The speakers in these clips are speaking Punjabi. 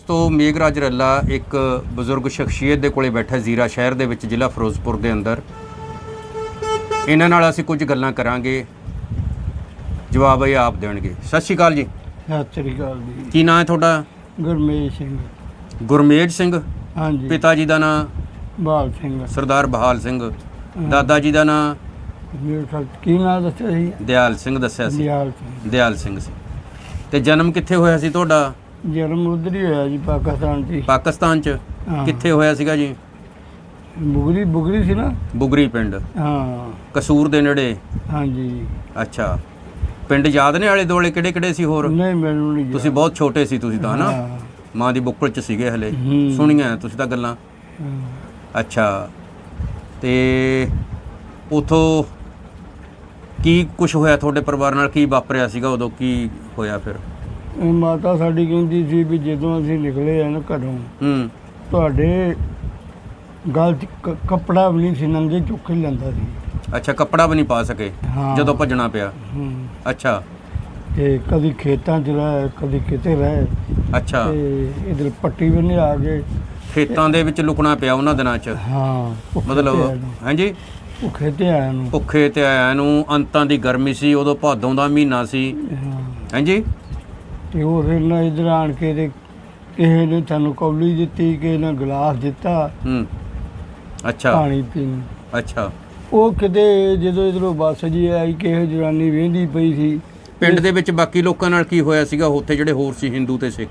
ਦੋਸਤੋ ਮੇਘਰਾਜ ਰੱਲਾ ਇੱਕ ਬਜ਼ੁਰਗ ਸ਼ਖਸੀਅਤ ਦੇ ਕੋਲੇ ਬੈਠਾ ਜ਼ੀਰਾ ਸ਼ਹਿਰ ਦੇ ਵਿੱਚ ਜ਼ਿਲ੍ਹਾ ਫਿਰੋਜ਼ਪੁਰ ਦੇ ਅੰਦਰ। ਇਹਨਾਂ ਨਾਲ ਅਸੀਂ ਕੁਝ ਗੱਲਾਂ ਕਰਾਂਗੇ। ਜਵਾਬ ਇਹ ਆਪ ਦੇਣਗੇ। ਸਤਿ ਸ਼੍ਰੀ ਅਕਾਲ ਜੀ। ਸਤਿ ਸ੍ਰੀ ਅਕਾਲ ਜੀ। ਕੀ ਨਾਂ ਹੈ ਤੁਹਾਡਾ? ਗੁਰਮੇਜ ਸਿੰਘ। ਗੁਰਮੇਜ ਸਿੰਘ? ਹਾਂਜੀ। ਪਿਤਾ ਜੀ ਦਾ ਨਾਂ? ਬਾਲ ਸਿੰਘ। ਸਰਦਾਰ ਬਹਾਲ ਸਿੰਘ। ਦਾਦਾ ਜੀ ਦਾ ਨਾਂ? ਮੇਰੇ ਖਿਆਲ ਕੀ ਨਾਂ ਦੱਸਿਆ ਸੀ? ਦਿਆਲ ਸਿੰਘ ਦੱਸਿਆ ਸੀ। ਦਿਆਲ ਸਿੰਘ। ਦਿਆਲ ਸਿੰਘ ਸੀ। ਤੇ ਜਨਮ ਕਿੱਥੇ ਹੋਇਆ ਸੀ ਤੁਹਾਡਾ? ਜਨਮ ਉਧਰ ਹੀ ਹੋਇਆ ਜੀ ਪਾਕਿਸਤਾਨ 'ਚ ਹੀ। ਪਾਕਿਸਤਾਨ 'ਚ? ਹਾਂ। ਕਿੱਥੇ ਹੋਇਆ ਸੀਗਾ ਜੀ? ਬੁਗਰੀ ਬੁਗਰੀ ਸੀ ਨਾ? ਬੁਗਰੀ ਪਿੰਡ। ਹਾਂ। ਕਸੂਰ ਦੇ ਨੇੜੇ? ਹਾਂਜੀ। ਅੱਛਾ। ਪਿੰਡ ਯਾਦ ਨੇ ਆਲੇ ਦੁਆਲੇ ਕਿਹੜੇ ਕਿਹੜੇ ਸੀ ਹੋਰ? ਨਹੀਂ ਮੈਨੂੰ ਨਹੀਂ ਤੁਸੀਂ ਬਹੁਤ ਛੋਟੇ ਸੀ ਤੁਸੀਂ ਤਾਂ ਹਨਾ ਹਾਂ, ਮਾਂ ਦੀ ਬੁੱਕਲ 'ਚ ਸੀਗੇ ਹਲੇ। ਹੂੰ। ਸੁਣੀਆਂ ਤੁਸੀਂ ਤਾਂ ਗੱਲਾਂ। ਹਾਂ। ਅੱਛਾ। ਤੇ ਉਥੋਂ ਕੀ ਕੁਝ ਹੋਇਆ ਤੁਹਾਡੇ ਪਰਿਵਾਰ ਨਾਲ? ਕੀ ਵਾਪਰਿਆ ਸੀਗਾ? ਉਦੋਂ ਕੀ ਹੋਇਆ ਫਿਰ? ਇਹ ਮਾਤਾ ਸਾਡੀ ਕਹਿੰਦੀ ਸੀ ਵੀ ਜਦੋਂ ਅਸੀਂ ਨਿਕਲੇ ਆ ਨਾ ਘਰੋਂ ਹੂੰ। ਤੁਹਾਡੇ ਗਲ 'ਚ ਕ- ਕੱਪੜਾ ਵੀ ਨਹੀਂ ਸੀ ਨੰਗੇ ਚੁੱਕ ਕੇ ਲੈਂਦਾ ਸੀ। ਅੱਛਾ ਕੱਪੜਾ ਵੀ ਨਹੀਂ ਪਾ ਸਕੇ ਹਾਂ। ਜਦੋਂ ਭੱਜਣਾ ਪਿਆ। ਹੂੰ। ਅੱਛਾ। ਤੇ ਕਦੀ ਖੇਤਾਂ 'ਚ ਰਹੇ ਕਦੀ ਕਿਤੇ ਰਹੇ। ਅੱਛਾ। ਤੇ ਇਧਰ ਪੱਟੀ ਵੀ ਨਹੀਂ ਆ ਗਏ। ਖੇਤਾਂ ਦੇ ਵਿੱਚ ਲੁਕਣਾ ਪਿਆ ਉਹਨਾਂ ਦਿਨਾਂ 'ਚ। ਹਾਂ ਭੁੱਖੇ ਤੇ ਆਇਆ ਮਤਲਬ ਨੂੰ। ਹਾਂਜੀ? ਭੁੱਖੇ ਤੇ ਆਇਆ ਨੂੰ। ਭੁੱਖੇ ਤੇ ਆਇਆਂ ਨੂੰ ਅੰਤਾਂ ਦੀ ਗਰਮੀ ਸੀ ਉਦੋਂ ਭਾਦੋਂ ਦਾ ਮਹੀਨਾ ਸੀ। ਹਾਂ। ਹਾਂਜੀ? ਤੇ ਉਹ ਫਿਰ ਨਾ ਇਧਰ ਆਣ ਕੇ ਤੇ ਕਿਸੇ ਨੇ ਤੁਹਾਨੂੰ ਕੌਲੀ ਦਿੱਤੀ ਕਿਸੇ ਨੇ ਗਲਾਸ ਦਿੱਤਾ ਹੂੰ। ਅੱਛਾ। ਪਾਣੀ ਪੀਣ। ਨੂੰ। ਅੱਛਾ। ਉਹ ਕਿਤੇ ਜਦੋਂ ਇਧਰੋਂ ਬੱਸ ਜੀ ਆਈ ਕਿਸੇ ਜਨਾਨੀ ਵੇਂਦੀ ਪਈ ਸੀ। ਪਿੰਡ ਦੇ ਵਿੱਚ ਬਾਕੀ ਲੋਕਾਂ ਨਾਲ ਕੀ ਹੋਇਆ ਸੀਗਾ? ਉੱਥੇ ਜਿਹੜੇ ਹੋਰ ਸੀ ਹਿੰਦੂ ਤੇ ਸਿੱਖ।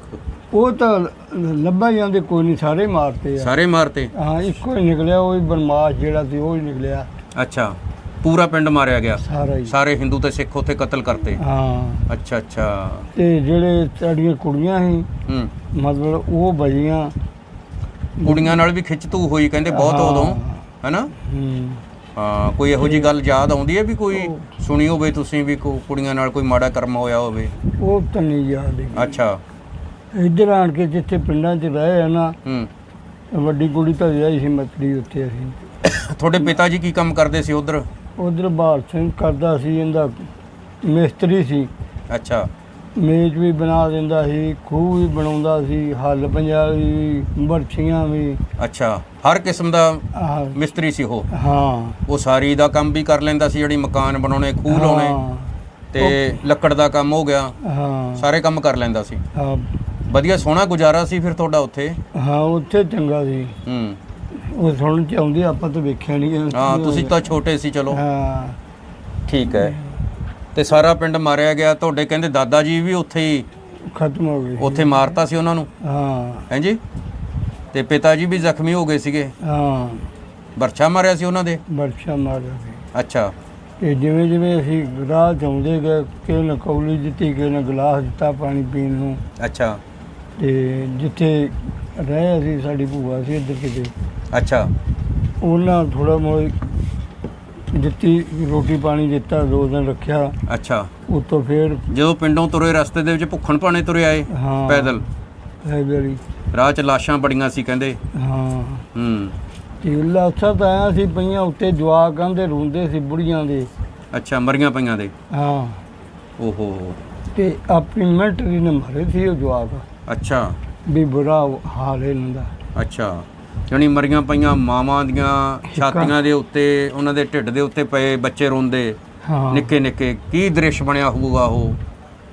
ਉਹ ਤਾਂ ਲੱਭਾ ਜਾਂਦੇ ਕੋਈ ਨਹੀਂ ਸਾਰੇ ਮਾਰਤੇ ਆ। ਸਾਰੇ ਮਾਰਤੇ? ਹਾਂ ਇੱਕੋ ਹੀ ਨਿਕਲਿਆ ਉਹ ਹੀ ਬਨਮਾਸ਼ ਜਿਹੜਾ ਸੀ ਉਹ ਹੀ ਨਿਕਲਿਆ। ਅੱਛਾ। ਪੂਰਾ ਪਿੰਡ ਮਾਰਿਆ ਗਿਆ। ਸਾਰਾ ਹੀ। ਸਾਰੇ ਹਿੰਦੂ ਤੇ ਸਿੱਖ ਉੱਥੇ ਕਤਲ ਕਰਤੇ। ਹਾਂ। ਅੱਛਾ ਅੱਛਾ। ਤੇ ਜਿਹੜੇ ਸਾਡੀਆਂ ਕੁੜੀਆਂ ਸੀ ਹੂੰ। ਮਤਲਬ ਉਹ ਬਜੀਆਂ ਕੁੜੀਆਂ ਨਾਲ ਵੀ ਖਿੱਚਤੂ ਹੋਈ ਕਹਿੰਦੇ ਬਹੁਤ। ਉਦੋਂ ਹੈਨਾ? ਹੂੰ। ਹਾਂ ਕੋਈ ਇਹੋ ਜੀ ਗੱਲ ਯਾਦ ਆਉਂਦੀ ਹੈ ਵੀ ਕੋਈ ਸੁਣੀ ਹੋਵੇ ਤੁਸੀਂ ਵੀ ਕੋ ਕੁੜੀਆਂ ਨਾਲ ਕੋਈ ਮਾੜਾ ਕਰਮ ਹੋਇਆ ਹੋਵੇ? ਉਹ ਤਾਂ ਨਹੀਂ ਯਾਦ ਹੈਗੀ। ਅੱਛਾ। ਇੱਧਰ ਆਣ ਕੇ ਜਿੱਥੇ ਪਿੰਡਾਂ 'ਚ ਰਹੇ ਆ ਨਾ ਹੂੰ। ਵੱਡੀ ਕੁੜੀ ਤਾਂ ਵਿਆਹੀ ਸੀ ਮਤੜੀ ਉੱਥੇ ਅਸੀਂ। ਤੁਹਾਡੇ ਪਿਤਾ ਜੀ ਕੀ ਕੰਮ ਕਰਦੇ ਸੀ ਉਧਰ? ਉਧਰ ਬਾਲ ਸਿੰਘ ਕਰਦਾ ਸੀ ਇਹਦਾ ਮਿਸਤਰੀ ਸੀ। ਅੱਛਾ। ਮੇਜ਼ ਵੀ ਬਣਾ ਦਿੰਦਾ ਸੀ ਖੂਹ ਵੀ ਬਣਾਉਂਦਾ ਸੀ ਹੱਲ ਪੰਜਾਬੀ ਵੀ ਬਰਛੀਆਂ ਵੀ। ਅੱਛਾ ਹਰ ਕਿਸਮ ਦਾ ਆਹ, ਮਿਸਤਰੀ ਸੀ ਉਹ? ਹਾਂ। ਉਹ ਸਾਰੀ ਦਾ ਕੰਮ ਵੀ ਕਰ ਲੈਂਦਾ ਸੀ ਜਿਹੜੀ ਮਕਾਨ ਬਣਾਉਣੇ ਖੂਹ ਲਾਉਣੇ ਹਾਂ, ਤੇ ਲੱਕੜ ਦਾ ਕੰਮ ਹੋ ਗਿਆ। ਹਾਂ। ਸਾਰੇ ਕੰਮ ਕਰ ਲੈਂਦਾ ਸੀ। ਹਾਂ। ਵਧੀਆ ਸੋਹਣਾ ਗੁਜ਼ਾਰਾ ਸੀ ਫਿਰ ਤੁਹਾਡਾ ਉੱਥੇ? ਹਾਂ ਉੱਥੇ ਚੰਗਾ ਸੀ। ਹੂੰ। ਉਹ ਸੁਣਨ ਚ ਆਉਂਦੀ ਆਪਾਂ ਤਾਂ ਵੇਖਿਆ ਨਹੀਂ ਹਾਂ ਤੁਸੀਂ ਤਾਂ ਛੋਟੇ ਸੀ ਚਲੋ। ਹਾਂ। ਠੀਕ ਹੈ। ਤੇ ਸਾਰਾ ਪਿੰਡ ਮਾਰਿਆ ਗਿਆ। ਤੁਹਾਡੇ ਕਹਿੰਦੇ ਦਾਦਾ ਜੀ ਵੀ ਉੱਥੇ ਹੀ ਖਤਮ ਹੋ ਗਈ ਉੱਥੇ ਮਾਰਤਾ ਸੀ ਉਹਨਾਂ ਨੂੰ? ਹਾਂ। ਹੈਂਜੀ? ਤੇ ਪਿਤਾ ਜੀ ਵੀ ਜ਼ਖਮੀ ਹੋ ਗਏ ਸੀਗੇ? ਹਾਂ। ਵਰਛਾ ਮਾਰਿਆ ਸੀ ਉਹਨਾਂ ਦੇ? ਬਰਛਾ ਮਾਰ ਗਈ ਅੱਛਾ। ਤੇ ਜਿਵੇਂ ਜਿਵੇਂ ਅਸੀਂ ਰਾਹ ਚ ਆਉਂਦੇ ਗਏ ਕਿਸੇ ਨੇ ਕੌਲੀ ਦਿੱਤੀ ਕਿਸੇ ਨੇ ਗਲਾਸ ਦਿੱਤਾ ਪਾਣੀ ਪੀਣ ਨੂੰ। ਅੱਛਾ। ਤੇ ਜਿੱਥੇ ਰਹੇ ਅਸੀਂ ਸਾਡੀ ਭੂਆ ਸੀ ਇੱਧਰ ਕਿਤੇ। ਅੱਛਾ। ਉਹਨਾਂ ਥੋੜਾ ਮੋੜ ਦਿੱਤੀ ਰੋਟੀ ਪਾਣੀ ਦਿੱਤਾ ਦੋ ਦਿਨ ਰੱਖਿਆ। ਅੱਛਾ। ਉਤੋਂ ਫੇਰ ਜਦੋਂ ਪਿੰਡੋਂ ਤੁਰੇ ਰਸਤੇ ਦੇ ਵਿੱਚ ਭੁੱਖਣ ਭਾਣੇ ਤੁਰੇ ਆਏ ਹਾਂ। ਪੈਦਲ। ਹੈ। ਬੜੀ ਰਾਹ 'ਚ ਲਾਸ਼ਾਂ ਬੜੀਆਂ ਸੀ ਕਹਿੰਦੇ। ਹਾਂ। ਹੂੰ। ਤੇ ਲਾਸ਼ਾਂ ਤਾਂ ਆਇਆ ਸੀ ਪਈਆਂ ਉੱਤੇ ਜਵਾਕ ਕਹਿੰਦੇ ਰੋਂਦੇ ਸੀ ਬੁੜੀਆਂ ਦੇ। ਅੱਛਾ ਮਰੀਆਂ ਪਈਆਂ ਦੇ। ਹਾਂ। ਓਹੋ। ਤੇ ਆਪਣੀ ਮਿਲਟਰੀ ਨੇ ਮਾਰੇ ਸੀ ਉਹ ਜਵਾਕ। ਅੱਛਾ। ਵੀ ਬੁਰਾ ਹਾਲ ਇਹਨਾਂ ਦਾ। ਅੱਛਾ। ਯਾਨੀ ਮਰੀਆਂ ਪਈਆਂ ਮਾਵਾਂ ਦੀਆਂ ਛਾਤੀਆਂ ਦੇ ਉੱਤੇ ਉਹਨਾਂ ਦੇ ਢਿੱਡ ਦੇ ਉੱਤੇ ਪਏ ਬੱਚੇ ਰੋਂਦੇ ਹਾਂ। ਨਿੱਕੇ ਨਿੱਕੇ ਕੀ ਦ੍ਰਿਸ਼ ਬਣਿਆ ਹੋਊਗਾ ਉਹ?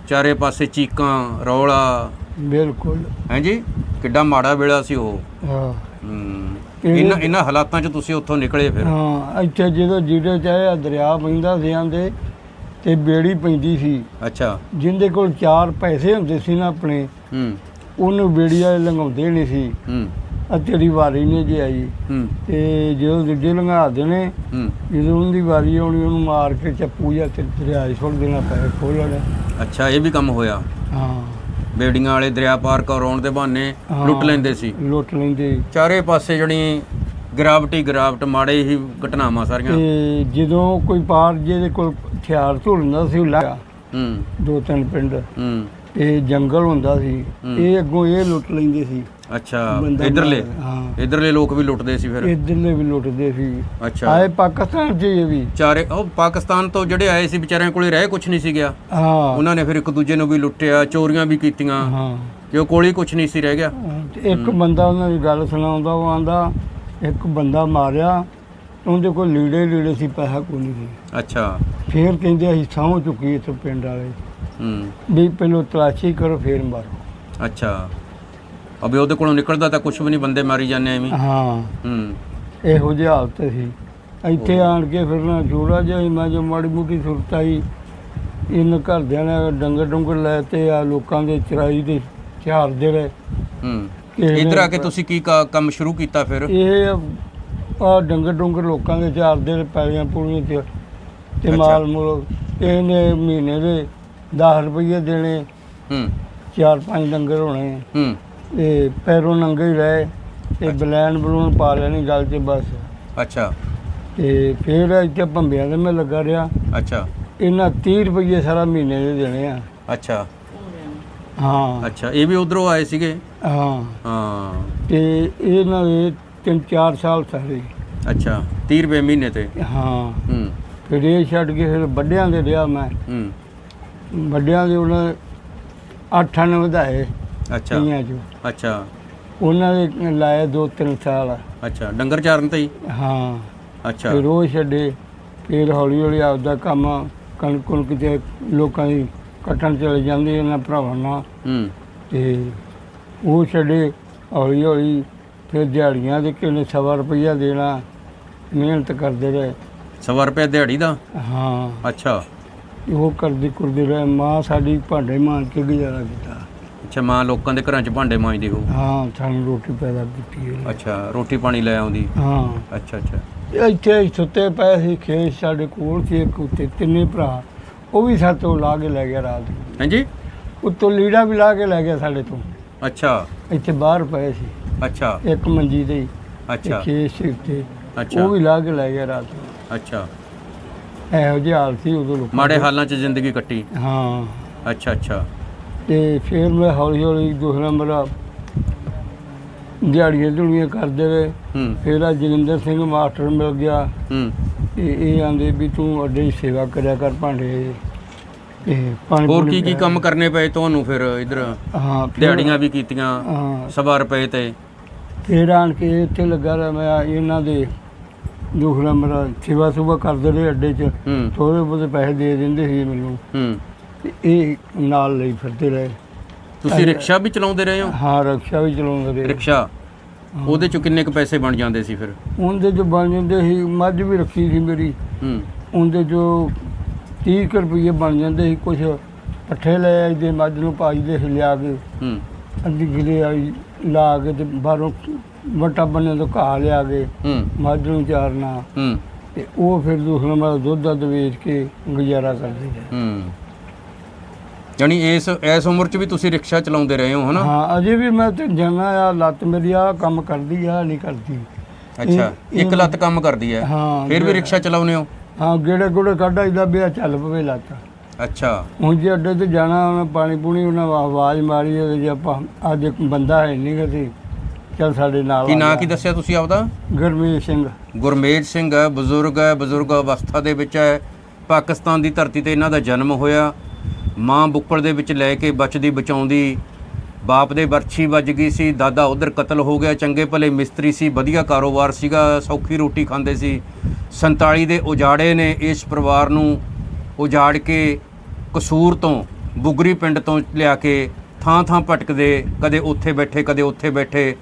ਚਾਰੇ ਪਾਸੇ ਚੀਕਾਂ ਰੌਲਾ। ਬਿਲਕੁਲ। ਹੈਂਜੀ ਕਿੱਡਾ ਮਾੜਾ ਵੇਲਾ ਸੀ ਉਹ। ਹਾਂ। ਹੂੰ। ਇਹ- ਇਹਨਾਂ ਇਹਨਾਂ ਹਾਲਾਤਾਂ 'ਚ ਤੁਸੀਂ ਉੱਥੋਂ ਨਿਕਲੇ ਫਿਰ। ਹਾਂ ਇੱਥੇ ਜਦੋਂ ਜੀੜੇ ਚ ਆਇਆ ਦਰਿਆ ਪੈਂਦਾ ਸੀ ਆਂਦੇ ਤੇ ਬੇੜੀ ਪੈਂਦੀ ਸੀ। ਅੱਛਾ। ਜਿੰਦੇ ਕੋਲ ਚਾਰ ਪੈਸੇ ਹੁੰਦੇ ਸੀ ਨਾ ਆਪਣੇ ਹੂੰ। ਉਹਨੂੰ ਬੇੜੀ ਵਾਲੇ ਲੰਘਾਉਂਦੇ ਨਹੀਂ ਸੀ। ਹੂੰ। ਆ ਤੇਰੀ ਵਾਰੀ ਨਹੀਂ ਜੇ ਆਈ। ਹੂੰ। ਤੇ ਜਦੋਂ ਦੂਜੇ ਲੰਘਾ ਦੇਣੇ ਹੂੰ। ਜਦੋਂ ਉਹਦੀ ਵਾਰੀ ਆਉਣੀ ਉਹਨੂੰ ਮਾਰ ਕੇ ਚੱਪੂ ਜਾਂ ਤੇ ਦਰਿਆ 'ਚ ਸੁੱਟ ਦੇਣਾ ਪੈਸੇ ਖੋਲਣ ਅੱਛਾ ਇਹ ਵੀ ਕੰਮ ਹੋਇਆ? ਹਾਂ। ਬੇੜੀਆਂ ਵਾਲੇ ਦਰਿਆ ਪਾਰ ਕਰਾਉਣ ਦੇ ਬਹਾਨੇ ਹਾਂ। ਲੁੱਟ ਲੈਂਦੇ ਸੀ? ਲੁੱਟ ਲੈਂਦੇ। ਚਾਰੇ ਪਾਸੇ ਜਿਹੜੀ ਗ੍ਰੈਵਿਟੀ ਗ੍ਰੈਵਿਟ ਮਾੜੇ ਹੀ ਘਟਨਾਵਾਂ ਸਾਰੀਆਂ। ਤੇ ਜਦੋਂ ਕੋਈ ਪਾਰ ਜਿਹਦੇ ਕੋਲ ਹਥਿਆਰ ਧੁਲਦਾ ਸੀ ਉਹ ਲਾ ਹੂੰ। ਦੋ ਤਿੰਨ ਪਿੰਡ। ਹੂੰ। ਤੇ ਜੰਗਲ ਹੁੰਦਾ ਸੀ। ਇਹ ਅੱਗੋਂ ਇਹ ਲੁੱਟ ਲੈਂਦੇ ਸੀ। ਅੱਛਾ ਇਧਰਲੇ? ਹਾਂ। ਇਧਰਲੇ ਲੋਕ ਵੀ ਲੁੱਟਦੇ ਸੀ ਫਿਰ? ਇਧਰਲੇ ਵੀ ਲੁੱਟਦੇ ਸੀ। ਅੱਛਾ। ਆਏ ਪਾਕਿਸਤਾਨ 'ਚ ਇਹ ਵੀ। ਚਾਰੇ ਉਹ ਪਾਕਿਸਤਾਨ ਤੋਂ ਜਿਹੜੇ ਆਏ ਸੀ ਵਿਚਾਰਿਆਂ ਕੋਲੇ ਰਹਿ ਕੁਝ ਨਹੀਂ ਸੀ ਗਿਆ। ਹਾਂ। ਉਹਨਾਂ ਨੇ ਫਿਰ ਇੱਕ ਦੂਜੇ ਨੂੰ ਵੀ ਲੁੱਟਿਆ ਚੋਰੀਆਂ ਵੀ ਕੀਤੀਆਂ। ਹਾਂ। ਕਿ ਉਹ ਕੋਲ ਕੁਝ ਨਹੀਂ ਸੀ ਰਹਿ ਗਿਆ। ਇੱਕ ਬੰਦਾ ਉਹਨਾਂ ਦੀ ਗੱਲ ਸੁਣਾਉਂਦਾ ਉਹ ਆਂਦਾ ਇੱਕ ਬੰਦਾ ਮਾਰਿਆ ਉਹਦੇ ਕੋਲ ਲੀੜੇ ਲੀੜੇ ਸੀ ਪੈਸਾ ਕੋਈ ਨਹੀਂ ਸੀ। ਅੱਛਾ। ਫੇਰ ਕਹਿੰਦੇ ਅਸੀਂ ਸਹੁੰ ਚੁੱਕੀ ਇੱਥੇ ਪਿੰਡ ਵਾਲੇ। ਹੂੰ ਵੀ ਪਹਿਲਾਂ ਤਲਾਸ਼ੀ ਕਰੋ ਫੇਰ ਮਾਰੋ। ਅੱਛਾ। ਅਬੇ ਉਹਦੇ ਕੋਲੋਂ ਨਿਕਲਦਾ ਤਾਂ ਕੁਝ ਵੀ ਨਹੀਂ ਬੰਦੇ ਮਾਰੀ ਜਾਂਦੇ ਐਵੇਂ। ਹੀ। ਹਾਂ। ਇਹੋ ਜਿਹੀ ਹਾਲਤ ਸੀ। ਇੱਥੇ ਆਣ ਕੇ ਫਿਰ ਨਾ ਜੋੜਾ ਜਿਹਾ ਮੈਂ ਜੋ ਮਾੜੀ ਮੋਟੀ ਸੁਰਤ ਆਈ ਇਹਨਾਂ ਘਰਦਿਆਂ ਨੇ ਡੰਗਰ ਡੁੰਗਰ ਲੈ ਤੇ ਆ ਲੋਕਾਂ ਦੇ ਚਰਾਈ ਦੇ ਚਾਰਦੇ ਰਹੇ ਹੂੰ। ਇੱਧਰ ਆ ਕੇ ਤੁਸੀਂ ਕੀ ਕੰਮ ਸ਼ੁਰੂ ਕੀਤਾ ਫਿਰ? ਇਹ ਆ ਡੰਗਰ ਡੁੰਗਰ ਲੋਕਾਂ ਦੇ ਚਾਰਦੇ ਰਹੇ ਪੈਲੀਆਂ ਚ ਤੇ। ਮਾਲ ਮੁਲ ਇਹਨੇ ਮਹੀਨੇ ਦੇ 10 ਰੁਪਏ ਦੇਣੇ ਹੂੰ। ਚਾਰ ਪੰਜ ਡੰਗਰ ਹੋਣੇ। ਹੂੰ। ਤੇ ਪੈਰੋਂ ਨੰਗੇ ਹੀ ਰਹੇ ਤੇ। ਬਲੈਨ ਬਲੂਨ ਪਾ ਲੈਣੀ ਗੱਲ 'ਚ ਬਸ। ਅੱਛਾ। ਤੇ ਫਿਰ ਇੱਥੇ ਭੰਬਿਆਂ ਦੇ ਮੈਂ ਲੱਗਾ ਰਿਹਾ। ਅੱਛਾ। ਇਹਨਾਂ 30 ਰੁਪਏ ਸਾਰਾ ਮਹੀਨੇ ਦੇ ਦੇਣੇ ਆ। ਅੱਛਾ। ਹਾਂ। ਅੱਛਾ ਇਹ ਵੀ ਉਧਰੋਂ ਆਏ ਸੀਗੇ? ਹਾਂ। ਹਾਂ। ਤੇ ਇਹਨਾਂ ਦੇ ਤਿੰਨ ਚਾਰ ਸਾਲ ਸਾਰੇ। ਅੱਛਾ 30 ਰੁਪਏ ਮਹੀਨੇ ਤੇ? ਹਾਂ। ਹੂੰ। ਫਿਰ ਇਹ ਛੱਡ ਕੇ ਫਿਰ ਵੱਡਿਆਂ ਦੇ ਰਿਹਾ ਮੈਂ। ਹੂੰ। ਵੱਡਿਆਂ ਦੇ ਉਹਨਾਂ ਅੱਠਾਂ ਨੇ ਵਧਾਏ ਅੱਛਾ। ਕਈਆਂ ਚੋਂ। ਅੱਛਾ। ਉਹਨਾਂ ਦੇ ਲਾਏ ਦੋ ਤਿੰਨ ਸਾਲ। ਅੱਛਾ ਡੰਗਰ ਚਾਰਨ ਤੇ ਹੀ? ਹਾਂ। ਅੱਛਾ। ਫਿਰ ਉਹ ਛੱਡੇ ਫਿਰ ਹੌਲੀ ਹੌਲੀ ਆਪਦਾ ਕੰਮ ਕਣਕ ਕੁਣਕ ਤੇ ਲੋਕਾਂ ਦੀ ਕੱਟਣ ਚਲੇ ਜਾਂਦੇ ਇਹਨਾਂ ਭਰਾਵਾਂ ਨਾਲ। ਹੂੰ। ਤੇ ਉਹ ਛੱਡੇ ਹੌਲੀ ਹੌਲੀ ਫਿਰ ਦਿਹਾੜੀਆਂ ਦੇ ਕਿਨੇ ਸਵਾ ਰੁਪਈਆ ਦੇਣਾ ਮਿਹਨਤ ਕਰਦੇ ਰਹੇ। ਸਵਾ ਰੁਪਏ ਦਿਹਾੜੀ ਦਾ? ਹਾਂ। ਅੱਛਾ। ਉਹ ਕਰਦੇ ਕਰਦੇ ਰਹੇ ਮਾਂ ਸਾਡੀ ਭਾਂਡੇ ਮਾਂ ਕੇ ਗੁਜ਼ਾਰਾ ਕੀਤਾ। ਅੱਛਾ ਮਾਂ ਲੋਕਾਂ ਦੇ ਘਰਾਂ 'ਚ ਭਾਂਡੇ ਮਾਂਜਦੀ ਹੋ ਹਾਂ ਸਾਨੂੰ ਰੋਟੀ ਪੈਦਾ ਕੀਤੀ ਹੈ ਅੱਛਾ ਰੋਟੀ ਪਾਣੀ ਲੈ ਆਉਂਦੀ? ਹਾਂ। ਅੱਛਾ ਅੱਛਾ। ਇੱਥੇ ਅਸੀਂ ਸੁੱਤੇ ਪਏ ਸੀ ਖੇਤ ਸਾਡੇ ਕੋਲ ਸੀ ਇੱਕ ਉੱਤੇ ਤਿੰਨੇ ਭਰਾ। ਉਹ ਵੀ ਸਾਡੇ ਤੋਂ ਲਾ ਕੇ ਲੈ ਗਿਆ ਰਾਤ ਨੂੰ। ਹਾਂਜੀ? ਉੱਤੋਂ ਲੀੜਾ ਵੀ ਲਾ ਕੇ ਲੈ ਗਿਆ ਸਾਡੇ ਤੋਂ। ਅੱਛਾ। ਇੱਥੇ ਬਾਹਰ ਪਏ ਸੀ। ਅੱਛਾ। ਇੱਕ ਮੰਜੀ ਤੇ ਹੀ, ਤੇ ਅੱਛਾ ਖੇਤ ਸੀ ਉੱਤੇ ਅੱਛਾ। ਉਹ ਵੀ ਲਾ ਕੇ ਲੈ ਗਿਆ ਰਾਤ ਨੂੰ। ਅੱਛਾ। ਇਹੋ ਜਿਹੀ ਹਾਲ ਸੀ ਉਦੋਂ ਲੋਕਾਂ ਮਾੜੇ। ਹਾਲਾਂ 'ਚ ਜ਼ਿੰਦਗੀ ਕੱਟੀ। ਹਾਂ। ਅੱਛਾ ਅੱਛਾ। ਤੇ ਫਿਰ ਮੈਂ ਹੌਲੀ ਹੌਲੀ ਦੂਸਰਾ ਮੇਰਾ ਦਿਹਾੜੀਆਂ ਦੁੜੀਆਂ ਕਰਦੇ ਰਹੇ। ਹੂੰ। ਫਿਰ ਆ ਜਗਿੰਦਰ ਸਿੰਘ ਮਾਸਟਰ ਮਿਲ ਗਿਆ। ਹੂੰ। ਤੇ ਇਹ ਆਂਦੇ ਵੀ ਤੂੰ ਅੱਡੇ ਦੀ ਸੇਵਾ ਕਰਿਆ ਕਰ ਭਾਂਡੇ। ਤੇ ਪਾਣੀ ਹੋਰ ਕੀ ਕੀ। ਕੰਮ ਕਰਨੇ ਪਏ ਤੁਹਾਨੂੰ ਫਿਰ ਇਧਰ? ਹਾਂ ਫਿਰ- ਦਿਹਾੜੀਆਂ ਵੀ ਕੀਤੀਆਂ ਹਾਂ। ਸਵਾ ਰੁਪਏ ਤੇ। ਫਿਰ ਆਣ ਕੇ ਇੱਥੇ ਲੱਗਾ ਰਿਹਾ ਮੈਂ ਇਹਨਾਂ ਦੇ ਦੂਸਰਾ ਮੇਰਾ ਸੇਵਾ ਸੁਭਾ ਕਰਦੇ ਰਹੇ ਅੱਡੇ 'ਚ ਹੂੰ। ਥੋੜੇ ਬਹੁਤੇ ਪੈਸੇ ਦੇ ਦਿੰਦੇ ਸੀ ਮੈਨੂੰ। ਹੂੰ। ਤੇ ਇਹ ਨਾਲ ਲਈ ਫਿਰਦੇ ਰਹੇ। ਤੁਸੀਂ ਰਿਕਸ਼ਾ ਵੀ ਚਲਾਉਂਦੇ ਰਹੇ ਹੋ? ਹਾਂ ਰਕਸ਼ਾ ਵੀ ਚਲਾਉਂਦੇ ਰਹੇ। ਰਿਕਸ਼ਾ? ਉਹਦੇ ਚੋਂ ਕਿੰਨੇ ਕ ਪੈਸੇ ਬਣ ਜਾਂਦੇ ਸੀ ਫਿਰ? ਉਹਦੇ 'ਚ ਬਣ ਜਾਂਦੇ ਸੀ ਮੱਝ ਵੀ ਰੱਖੀ ਸੀ ਮੇਰੀ। ਹੂੰ। ਉਹਦੇ 'ਚੋਂ 30 ਕੁ ਰੁਪਏ ਬਣ ਜਾਂਦੇ ਸੀ ਕੁਝ ਪੱਠੇ ਲੈ ਆਈਦੇ ਮੱਝ ਨੂੰ ਪਾਈਦੇ ਸੀ ਲਿਆ ਕੇ। ਹੂੰ। ਅੱਧੀ ਗਿਲੇ ਆਈ ਲਾ ਕੇ ਤੇ ਬਾਹਰੋਂ ਵਟਾ ਬੰਨੇ ਤੋਂ ਘਾਹ ਲਿਆ ਕੇ ਹੂੰ। ਮੱਝ ਨੂੰ ਚਾਰਨਾ। ਹੂੰ। ਤੇ ਉਹ ਫਿਰ ਦੂਸਰਾ ਮੈਂ ਦੁੱਧ ਦੱਧ ਵੇਚ ਕੇ ਗੁਜ਼ਾਰਾ ਕਰਦੇ ਹੂੰ। ਯਾਨੀ ਇਸ ਇਸ ਉਮਰ 'ਚ ਵੀ ਤੁਸੀਂ ਰਿਕਸ਼ਾ ਚਲਾਉਂਦੇ ਰਹੇ ਹੋ ਹਨਾ? ਹਾਂ ਅਜੇ ਵੀ ਮੈਂ ਤੇ ਜਾਣਾ ਆ ਲੱਤ ਮੇਰੀ ਆ ਕੰਮ ਕਰਦੀ ਆ ਨਹੀਂ ਕਰਦੀ। ਅੱਛਾ ਇਹ- ਇੱਕ ਲੱਤ ਕੰਮ ਕਰਦੀ ਹੈ। ਹਾਂ ਫਿਰ ਵੀ ਰਿਕਸ਼ਾ ਚਲਾਉਂਦੇ ਹੋ? ਹਾਂ ਗੇੜੇ ਗੋੜੇ ਕੱਢ ਆਈਦਾ ਬਿਆ ਚੱਲ ਪਵੇ ਲੱਤ। ਅੱਛਾ। ਹੁਣ ਜੇ ਅੱਡੇ ਤੇ ਜਾਣਾ ਉਹਨੇ ਪਾਣੀ ਪੂਣੀ ਉਹਨਾਂ ਆਵਾਜ਼ ਮਾਰੀ ਜੇ ਆਪਾਂ ਅੱਜ ਇੱਕ ਬੰਦਾ ਹੈ ਨਹੀਂ ਗਾ ਤੇ ਚੱਲ ਸਾਡੇ ਨਾਲ ਕੀ ਨਾਂ। ਕੀ ਦੱਸਿਆ ਤੁਸੀਂ ਆਪਦਾ? ਗੁਰਮੀਤ ਸਿੰਘ। ਗੁਰਮੇਜ ਸਿੰਘ ਹੈ ਬਜ਼ੁਰਗ ਹੈ ਬਜ਼ੁਰਗ ਅਵਸਥਾ ਦੇ ਵਿੱਚ ਹੈ। ਪਾਕਿਸਤਾਨ ਦੀ ਧਰਤੀ ਤੇ ਇਹਨਾਂ ਦਾ ਜਨਮ ਹੋਇਆ। ਮਾਂ ਬੁੱਕਲ ਦੇ ਵਿੱਚ ਲੈ ਕੇ ਬਚਦੀ ਬਚਾਉਂਦੀ ਬਾਪ ਦੇ ਵਰਛੀ ਵੱਜ ਗਈ ਸੀ। ਦਾਦਾ ਉਧਰ ਕਤਲ ਹੋ ਗਿਆ ਚੰਗੇ ਭਲੇ ਮਿਸਤਰੀ ਸੀ ਵਧੀਆ ਕਾਰੋਬਾਰ ਸੀਗਾ ਸੌਖੀ ਰੋਟੀ ਖਾਂਦੇ ਸੀ। 47 ਦੇ ਉਜਾੜੇ ਨੇ ਇਸ ਪਰਿਵਾਰ ਨੂੰ। ਉਜਾੜ ਕੇ ਕਸੂਰ ਤੋਂ, ਬੁਗਰੀ ਪਿੰਡ ਤੋਂ ਲਿਆ ਕੇ ਥਾਂ ਥਾਂ ਭਟਕਦੇ, ਕਦੇ ਉੱਥੇ ਬੈਠੇ, ਕਦੇ ਉੱਥੇ ਬੈਠੇ।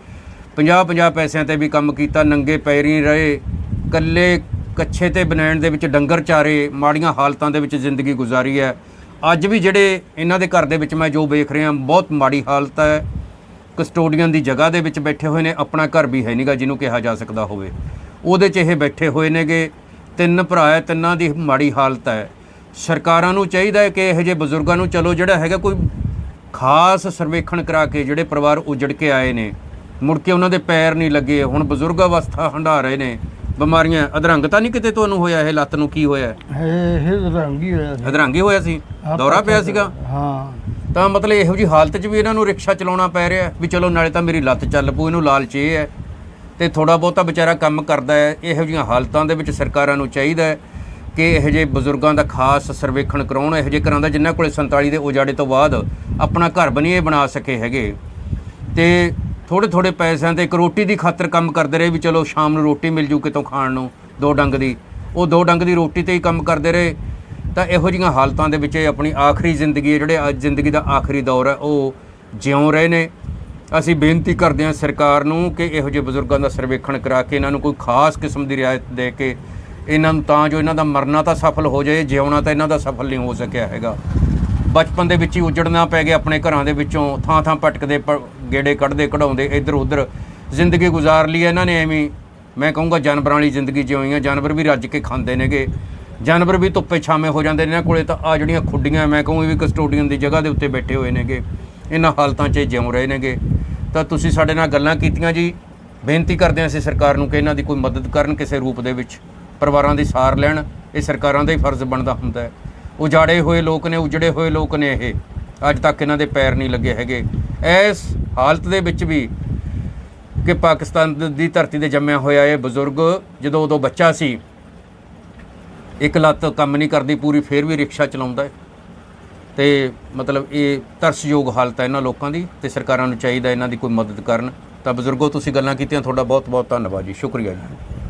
50 50 ਪੈਸਿਆਂ ਤੇ ਵੀ ਕੰਮ ਕੀਤਾ, ਨੰਗੇ ਪੈਰੀ ਰਹੇ ਕੱਲੇ ਕੱਛੇ ਤੇ ਬਨੈਣ ਦੇ ਵਿੱਚ ਡੰਗਰ ਚਾਰੇ, ਮਾੜੀਆਂ ਹਾਲਤਾਂ ਦੇ ਵਿੱਚ ਜ਼ਿੰਦਗੀ ਗੁਜ਼ਾਰੀ ਹੈ। ਅੱਜ ਵੀ ਜਿਹੜੇ ਇਹਨਾਂ ਦੇ ਘਰ ਦੇ ਵਿੱਚ ਮੈਂ ਜੋ ਵੇਖ ਰਿਹਾ, ਬਹੁਤ ਮਾੜੀ ਹਾਲਤ ਹੈ। ਕਸਟੋਡੀਅਨ ਦੀ ਜਗ੍ਹਾ ਦੇ ਵਿੱਚ ਬੈਠੇ ਹੋਏ ਨੇ, ਆਪਣਾ ਘਰ ਵੀ ਹੈ ਨਹੀਂਗਾ ਜਿਹਨੂੰ ਕਿਹਾ ਜਾ ਸਕਦਾ ਹੋਵੇ। ਉਹਦੇ 'ਚ ਇਹ ਬੈਠੇ ਹੋਏ ਨੇਗੇ। ਤਿੰਨ ਭਰਾ ਹੈ, ਤਿੰਨਾਂ ਦੀ ਮਾੜੀ ਹਾਲਤ ਹੈ। ਸਰਕਾਰਾਂ ਨੂੰ ਚਾਹੀਦਾ ਹੈ ਕਿ ਇਹੋ ਜਿਹੇ ਬਜ਼ੁਰਗਾਂ ਨੂੰ ਚਲੋ ਜਿਹੜਾ ਹੈਗਾ ਕੋਈ ਖਾਸ ਸਰਵੇਖਣ ਕਰਾ ਕੇ ਜਿਹੜੇ ਪਰਿਵਾਰ ਉਜੜ ਕੇ ਆਏ ਨੇ ਮੁੜ ਕੇ ਉਹਨਾਂ ਦੇ ਪੈਰ ਨਹੀਂ ਲੱਗੇ ਹੁਣ ਬਜ਼ੁਰਗ ਅਵਸਥਾ ਹੰਢਾ ਰਹੇ ਨੇ ਬਿਮਾਰੀਆਂ ਅਧਰੰਗ ਤਾਂ ਨਹੀਂ ਕਿਤੇ ਤੁਹਾਨੂੰ ਹੋਇਆ ਇਹ ਲੱਤ ਨੂੰ ਕੀ ਹੋਇਆ? ਇਹ ਇਹ ਰੰਗੀ ਹੋਇਆ ਸੀ। ਅਧਰੰਗੀ ਹੋਇਆ ਸੀ? ਦੌਰਾ ਪਿਆ ਸੀਗਾ? ਹਾਂ। ਤਾਂ ਮਤਲਬ ਇਹੋ ਜੀ ਹਾਲਤ 'ਚ ਵੀ ਇਹਨਾਂ ਨੂੰ ਰਿਕਸ਼ਾ ਚਲਾਉਣਾ ਪੈ ਰਿਹਾ ਵੀ ਚਲੋ ਨਾਲੇ ਤਾਂ ਮੇਰੀ ਲੱਤ ਚੱਲ ਪੂ ਇਹਨੂੰ ਲਾਲਚ ਇਹ ਹੈ। ਤੇ ਥੋੜਾ ਬਹੁਤਾ ਵਿਚਾਰਾ ਕੰਮ ਕਰਦਾ ਹੈ ਇਹੋ ਜੀਆਂ ਹਾਲਤਾਂ ਦੇ ਵਿੱਚ ਸਰਕਾਰਾਂ ਨੂੰ ਚਾਹੀਦਾ ਹੈ। ਕਿ ਇਹੋ ਜਿਹੇ ਬਜ਼ੁਰਗਾਂ ਦਾ ਖਾਸ ਸਰਵੇਖਣ ਕਰਾਉਣ, ਇਹੋ ਜਿਹੇ ਘਰਾਂ ਦਾ ਜਿਨ੍ਹਾਂ ਕੋਲੇ 47 ਦੇ ਉਜਾੜੇ ਤੋਂ ਬਾਅਦ ਆਪਣਾ ਘਰ ਬਣੀ ਬਣਾ ਸਕੇ ਹੈਗੇ। ਤੇ ਥੋੜੇ ਥੋੜੇ ਪੈਸਿਆਂ ਤੇ ਇੱਕ ਰੋਟੀ ਦੀ ਖਾਤਰ ਕੰਮ ਕਰਦੇ ਰਹੇ ਵੀ ਚਲੋ ਸ਼ਾਮ ਨੂੰ ਰੋਟੀ ਮਿਲ ਜੂ ਕਿਤੋਂ ਖਾਣ ਨੂੰ, ਦੋ ਡੰਗ ਦੀ। ਉਹ ਦੋ ਡੰਗ ਦੀ ਰੋਟੀ ਤੇ ਹੀ ਕੰਮ ਕਰਦੇ ਰਹੇ। ਤਾਂ ਇਹੋ ਜਿਹੀਆਂ ਹਾਲਤਾਂ ਦੇ ਵਿੱਚ ਇਹ ਆਪਣੀ ਆਖਰੀ ਜ਼ਿੰਦਗੀ ਹੈ, ਜਿਹੜੇ ਅੱਜ ਜ਼ਿੰਦਗੀ ਦਾ ਆਖਰੀ ਦੌਰ ਹੈ, ਉਹ ਜਿਉਂ ਰਹੇ ਨੇ। ਅਸੀਂ ਬੇਨਤੀ ਕਰਦੇ ਹਾਂ ਸਰਕਾਰ ਨੂੰ ਕਿ ਇਹੋ ਜਿਹੇ ਬਜ਼ੁਰਗਾਂ ਦਾ ਸਰਵੇਖਣ ਕਰਾ ਕੇ, ਇਹਨਾਂ ਨੂੰ ਕੋਈ ਖਾਸ ਕਿਸਮ ਦੀ ਰਿਆਇਤ ਦੇ ਕੇ ਇਹਨਾਂ ਨੂੰ ਤਾਂ ਜੋ ਇਹਨਾਂ ਦਾ ਮਰਨਾ ਤਾਂ ਸਫਲ ਹੋ ਜਾਏ, ਜਿਉਣਾ ਤਾਂ ਇਹਨਾਂ ਦਾ ਸਫਲ ਨਹੀਂ ਹੋ ਸਕਿਆ ਹੈਗਾ। ਬਚਪਨ ਦੇ ਵਿੱਚ ਹੀ ਉਜੜਨਾ ਪੈ ਗਿਆ ਆਪਣੇ ਘਰਾਂ ਦੇ ਵਿੱਚੋਂ ਥਾਂ ਥਾਂ ਭਟਕਦੇ ਪ- ਗੇੜੇ ਕੱਢਦੇ, ਕਢਾਉਂਦੇ ਇੱਧਰ ਉੱਧਰ ਜ਼ਿੰਦਗੀ ਗੁਜ਼ਾਰ ਲਈ ਹੈ ਇਹਨਾਂ ਨੇ ਐਵੇਂ ਮੈਂ ਕਹੂੰਗਾ ਜਾਨਵਰਾਂ ਵਾਲੀ ਜ਼ਿੰਦਗੀ ਜਿਉਈ ਆ ਜਾਨਵਰ ਵੀ ਰੱਜ ਕੇ ਖਾਂਦੇ ਨੇਗੇ। ਜਾਨਵਰ ਵੀ ਧੁੱਪੇ ਛਾਵੇਂ ਹੋ ਜਾਂਦੇ ਨੇ, ਇਹਨਾਂ ਕੋਲੇ ਤਾਂ ਆ ਜਿਹੜੀਆਂ ਖੁੱਡੀਆਂ, ਮੈਂ ਕਹੂੰ ਇਹ ਵੀ ਕਸਟੋਡੀਅਨ ਦੀ ਜਗ੍ਹਾ ਦੇ ਉੱਤੇ ਬੈਠੇ ਹੋਏ ਨੇਗੇ। ਇਹਨਾਂ ਹਾਲਤਾਂ 'ਚ ਇਹ ਜਿਉਂ ਰਹੇ ਨੇਗੇ। ਤਾਂ ਤੁਸੀਂ ਸਾਡੇ ਨਾਲ ਗੱਲਾਂ ਕੀਤੀਆਂ ਜੀ। ਬੇਨਤੀ ਕਰਦੇ ਹਾਂ ਅਸੀਂ ਸਰਕਾਰ ਨੂੰ ਕਿ ਇਹਨਾਂ ਦੀ ਕੋਈ ਮਦਦ ਕਰਨ ਕਿਸੇ ਰੂਪ ਦੇ ਵਿੱਚ। ਪਰਿਵਾਰਾਂ ਦੀ ਸਾਰ ਲੈਣ, ਇਹ ਸਰਕਾਰਾਂ ਦਾ ਹੀ ਫਰਜ਼ ਬਣਦਾ ਹੁੰਦਾ ਹੈ। ਉਜਾੜੇ ਹੋਏ ਲੋਕ ਨੇ, ਉਜੜੇ ਹੋਏ ਲੋਕ ਨੇ ਇਹ। ਅੱਜ ਤੱਕ ਇਹਨਾਂ ਦੇ ਪੈਰ ਨਹੀਂ ਲੱਗੇ ਹੈਗੇ। ਇਸ ਹਾਲਤ ਦੇ ਵਿੱਚ ਵੀ ਕਿ ਪਾਕਿਸਤਾਨ ਦੀ ਧਰਤੀ ਤੇ ਜੰਮਿਆ ਹੋਇਆ ਇਹ ਬਜ਼ੁਰਗ, ਜਦੋਂ ਉਦੋਂ ਬੱਚਾ ਸੀ, ਇੱਕ ਲੱਤ ਕੰਮ ਨਹੀਂ ਕਰਦੀ, ਪੂਰੀ ਫੇਰ ਵੀ ਰਿਕਸ਼ਾ ਚਲਾਉਂਦਾ ਹੈ। ਤੇ ਮਤਲਬ ਇਹ ਤਰਸਯੋਗ ਹਾਲਤ ਹੈ ਇਹਨਾਂ ਲੋਕਾਂ ਦੀ ਤੇ ਸਰਕਾਰਾਂ ਨੂੰ ਚਾਹੀਦਾ ਇਹਨਾਂ ਦੀ ਕੋਈ ਮਦਦ ਕਰਨ। ਤਾਂ ਬਜ਼ੁਰਗੋ, ਤੁਸੀਂ ਗੱਲਾਂ ਕੀਤੀਆਂ, ਤੁਹਾਡਾ ਬਹੁਤ ਬਹੁਤ ਧੰਨਵਾਦ ਜੀ। ਸ਼ੁਕਰੀਆ ਜੀ।